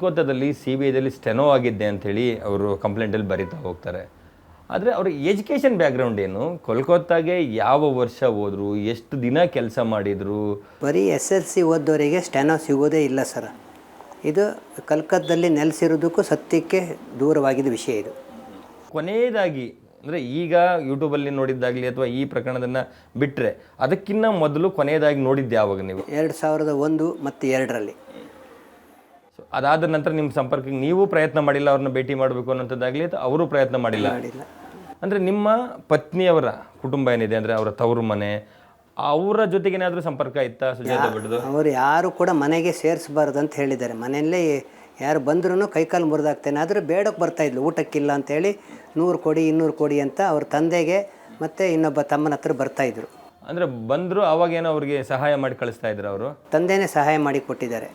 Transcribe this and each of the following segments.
ಕೋಲ್ಕತ್ತಾದಲ್ಲಿ C B ಐದಲ್ಲಿ steno ಆಗಿದ್ದೆ ಅಂಥೇಳಿ ಅವರು ಕಂಪ್ಲೇಂಟಲ್ಲಿ ಬರಿತಾ ಹೋಗ್ತಾರೆ. ಆದರೆ ಅವ್ರ ಎಜುಕೇಷನ್ ಬ್ಯಾಕ್ಗ್ರೌಂಡ್ ಏನು? ಕೋಲ್ಕತ್ತಾಗೆ ಯಾವ ವರ್ಷ ಹೋದರು ಎಷ್ಟು ದಿನ ಕೆಲಸ ಮಾಡಿದರು? ಬರೀ ಎಸ್ ಎಲ್ ಸಿ ಓದೋರಿಗೆ ಸ್ಟೆನೋ ಸಿಗೋದೇ ಇಲ್ಲ ಸರ್. ಇದು ಕಲ್ಕತ್ತದಲ್ಲಿ ನೆಲೆಸಿರೋದಕ್ಕೂ ಸತ್ಯಕ್ಕೆ ದೂರವಾಗಿದ್ದ ವಿಷಯ ಇದು. ಕೊನೆಯದಾಗಿ ಅಂದರೆ ಈಗ ಯೂಟ್ಯೂಬಲ್ಲಿ ನೋಡಿದ್ದಾಗಲಿ ಅಥವಾ ಈ ಪ್ರಕರಣದನ್ನು ಬಿಟ್ಟರೆ ಅದಕ್ಕಿಂತ ಮೊದಲು ಕೊನೆಯದಾಗಿ ನೋಡಿದ್ದು ಯಾವಾಗ ನೀವು? ಎರಡು ಸಾವಿರದ ಒಂದು ಮತ್ತು ಎರಡರಲ್ಲಿ. ಸೊ ಅದಾದ ನಂತರ ನಿಮ್ಮ ಸಂಪರ್ಕಕ್ಕೆ ನೀವು ಪ್ರಯತ್ನ ಮಾಡಿಲ್ಲ ಅವ್ರನ್ನ ಭೇಟಿ ಮಾಡಬೇಕು ಅನ್ನೋಂಥದ್ದಾಗಲಿ ಅಥವಾ ಅವರು ಪ್ರಯತ್ನ ಮಾಡಿಲ್ಲ? ಅಂದರೆ ನಿಮ್ಮ ಪತ್ನಿಯವರ ಕುಟುಂಬ ಏನಿದೆ ಅಂದರೆ ಅವರ ತವರು ಮನೆ ಅವರ ಜೊತೆಗೆ ಏನಾದರೂ ಸಂಪರ್ಕ ಇತ್ತಾ ಸುಜಾತ ಅವರು ಯಾರು ಕೂಡ ಮನೆಗೆ ಸೇರಿಸಬಾರ್ದು ಅಂತ ಹೇಳಿದ್ದಾರೆ. ಮನೆಯಲ್ಲೇ ಯಾರು ಬಂದ್ರೂ ಕೈಕಾಲು ಮುರಿದಾಗ್ತೇನೆ. ಆದರೆ ಬೇಡಕ್ಕೆ ಬರ್ತಾಯಿದ್ಲು ಊಟಕ್ಕಿಲ್ಲ ಅಂತೇಳಿ ನೂರು ಕೊಡಿ ಇನ್ನೂರು ಕೊಡಿ ಅಂತ ಅವ್ರ ತಂದೆಗೆ ಮತ್ತು ಇನ್ನೊಬ್ಬ ತಮ್ಮನ ಹತ್ರ ಬರ್ತಾಯಿದ್ರು ಅಂದರೆ ಬಂದರು ಅವಾಗೇನೋ ಅವ್ರಿಗೆ ಸಹಾಯ ಮಾಡಿ ಕಳಿಸ್ತಾ ಇದ್ರು ಅವರು? ತಂದೆನೇ ಸಹಾಯ ಮಾಡಿ ಕೊಟ್ಟಿದ್ದಾರೆ.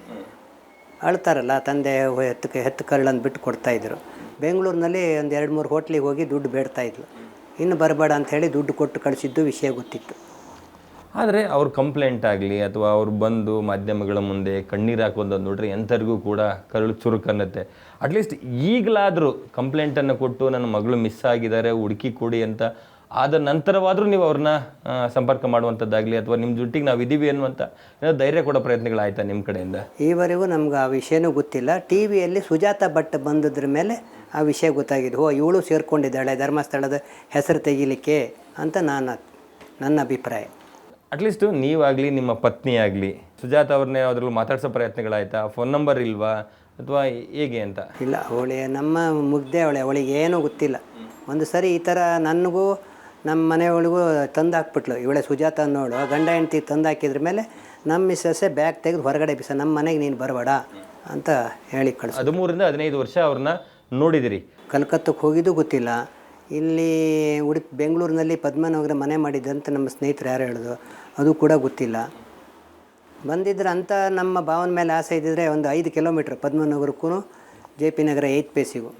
ಅಳ್ತಾರಲ್ಲ, ತಂದೆ ಹೆತ್ತು ಹೆತ್ತು ಕರಳನ್ನು ಬಿಟ್ಟು ಕೊಡ್ತಾಯಿದ್ರು ಬೆಂಗಳೂರಿನಲ್ಲಿ ಒಂದು ಎರಡು ಮೂರು ಹೋಟ್ಲಿಗೆ ಹೋಗಿ ದುಡ್ಡು ಬೇಡ್ತಾ ಇದ್ಲು. ಇನ್ನು ಬರಬೇಡ ಅಂತ ಹೇಳಿ ದುಡ್ಡು ಕೊಟ್ಟು ಕಳಿಸಿದ್ದು ವಿಷಯ ಗೊತ್ತಿತ್ತು. ಆದರೆ ಅವ್ರ ಕಂಪ್ಲೇಂಟ್ ಆಗಲಿ ಅಥವಾ ಅವ್ರು ಬಂದು ಮಾಧ್ಯಮಗಳ ಮುಂದೆ ಕಣ್ಣೀರು ಹಾಕೋದು ನೋಡ್ರಿ ಎಂಥರಿಗೂ ಕೂಡ ಕಲ್ಲು ಚುರುಕು ಅನ್ನತ್ತೆ. ಅಟ್ಲೀಸ್ಟ್ ಈಗಲಾದರೂ ಕಂಪ್ಲೇಂಟನ್ನು ಕೊಟ್ಟು ನನ್ನ ಮಗಳು ಮಿಸ್ ಆಗಿದ್ದಾರೆ ಹುಡುಕಿ ಕೊಡಿ ಅಂತ ಆದ ನಂತರವಾದರೂ ನೀವು ಅವ್ರನ್ನ ಸಂಪರ್ಕ ಮಾಡುವಂಥದ್ದಾಗಲಿ ಅಥವಾ ನಿಮ್ಮ ಜೊತೆಗೆ ನಾವು ಇದ್ದೀವಿ ಅನ್ನುವಂಥ ಧೈರ್ಯ ಕೊಡೋ ಪ್ರಯತ್ನಗಳಾಯ್ತಾ ನಿಮ್ಮ ಕಡೆಯಿಂದ? ಈವರೆಗೂ ನಮ್ಗೆ ಆ ವಿಷಯನೂ ಗೊತ್ತಿಲ್ಲ. ಟಿ ವಿಯಲ್ಲಿ ಸುಜಾತ ಭಟ್ ಬಂದದ್ರ ಮೇಲೆ ಆ ವಿಷಯ ಗೊತ್ತಾಗಿದೆ. ಓ ಇವಳು ಸೇರ್ಕೊಂಡಿದ್ದಾಳೆ ಧರ್ಮಸ್ಥಳದ ಹೆಸರು ತೆಗಿಲಿಕ್ಕೆ ಅಂತ ನಾನು ನನ್ನ ಅಭಿಪ್ರಾಯ. ಅಟ್ಲೀಸ್ಟು ನೀವಾಗಲಿ ನಿಮ್ಮ ಪತ್ನಿ ಆಗಲಿ ಸುಜಾತ ಅವ್ರನ್ನ ಯಾವ್ದ್ರಲ್ಲೂ ಮಾತಾಡ್ಸೋ ಪ್ರಯತ್ನಗಳಾಯ್ತಾ? ಫೋನ್ ನಂಬರ್ ಇಲ್ವಾ? ಅಥವಾ ಹೇಗೆ ಅಂತ? ಇಲ್ಲ ಅವಳೆ ನಮ್ಮ ಮುಗ್ದೆ ಅವಳೆ ಅವಳಿಗೆ ಏನೂ ಗೊತ್ತಿಲ್ಲ. ಒಂದು ಸರಿ ಈ ಥರ ನನಗೂ ನಮ್ಮ ಮನೆಯೊಳಗೂ ತಂದು ಹಾಕ್ಬಿಟ್ಲು ಇವಳೆ ಸುಜಾತ ಅನ್ನೋಳು ಗಂಡ ಹೆಂಡ್ತಿ ತಂದು ಹಾಕಿದ್ರ ಮೇಲೆ ನಮ್ಮ ಮಿಸ್ಸಸ್ಸೇ ಬ್ಯಾಗ್ ತೆಗೆದು ಹೊರಗಡೆ ಬಿಸ ನಮ್ಮ ಮನೆಗೆ ನೀನು ಬರಬೇಡ ಅಂತ ಹೇಳಿ ಕಳಿಸ್ ಹದಿಮೂರಿಂದ ಹದಿನೈದು ವರ್ಷ ಅವ್ರನ್ನ ನೋಡಿದಿರಿ. ಕಲ್ಕತ್ತಕ್ಕೆ ಹೋಗಿದ್ದು ಗೊತ್ತಿಲ್ಲ. ಇಲ್ಲಿ ಉಡುಪಿ ಬೆಂಗಳೂರಿನಲ್ಲಿ ಪದ್ಮನಗರ ಮನೆ ಮಾಡಿದ್ದಂತ ನಮ್ಮ ಸ್ನೇಹಿತರು ಯಾರು ಹೇಳೋದು ಅದು ಕೂಡ ಗೊತ್ತಿಲ್ಲ. ಬಂದಿದ್ರೆ ಅಂತ ನಮ್ಮ ಭಾವನ ಮೇಲೆ ಆಸೆ ಇದ್ದಿದ್ರೆ ಒಂದು ಐದು ಕಿಲೋಮೀಟ್ರ್ ಪದ್ಮನಗರಕ್ಕೂ ಜೆ ಪಿ ನಗರ ಏಯ್ತ್ ಪೇಸಿಗೂ